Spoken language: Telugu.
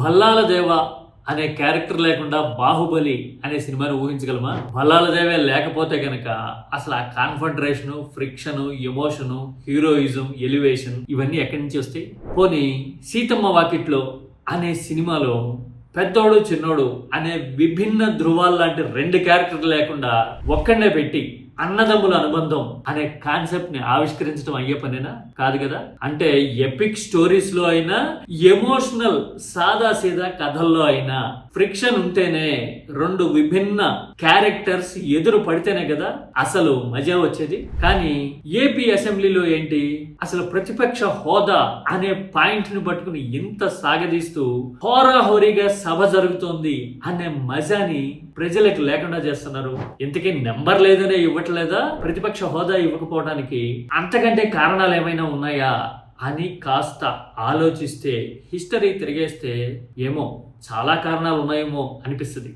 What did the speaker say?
భల్లాల దేవ అనే క్యారెక్టర్ లేకుండా బాహుబలి అనే సినిమాని ఊహించగలమా? భల్లాల దేవే లేకపోతే కనుక అసలు ఆ confrontation friction emotion heroism elevation ఇవన్నీ ఎక్కడి నుంచి వస్తాయి? పోనీ సీతమ్మ వాకిట్లో అనే సినిమాలో పెద్దోడు చిన్నోడు అనే విభిన్న ధృవాలు లాంటి రెండు క్యారెక్టర్లు లేకుండా ఒక్కడే పెట్టి అన్నదమ్ముల అనుబంధం అనే కాన్సెప్ట్ని ఆవిష్కరించడం అయ్యే పనేనా? కాదు కదా? అంటే ఎపిక్ స్టోరీస్లో అయినా ఎమోషనల్ సాదా సీదా కథల్లో అయినా ఫ్రిక్షన్ ఉంటేనే రెండు విభిన్న క్యారెక్టర్స్ ఎదురు పడితేనే కదా అసలు మజా వచ్చేది? కానీ ఏపీ అసెంబ్లీలో ఏంటి? అసలు ప్రతిపక్ష హోదా అనే పాయింట్ని పట్టుకుని ఇంత సాగదీస్తూ హోరాహోరీగా సభ జరుగుతోంది అనే మజాని ప్రజలకు లేకుండా చేస్తున్నారు. ఇంతకీ నెంబర్ లేదనే ఇవ్వట్లేదా? ప్రతిపక్ష హోదా ఇవ్వకపోవడానికి అంతకంటే కారణాలు ఏమైనా ఉన్నాయా అని కాస్త ఆలోచిస్తే హిస్టరీ తిరిగేస్తే ఏమో చాలా కారణాలు ఉన్నాయేమో అనిపిస్తుంది.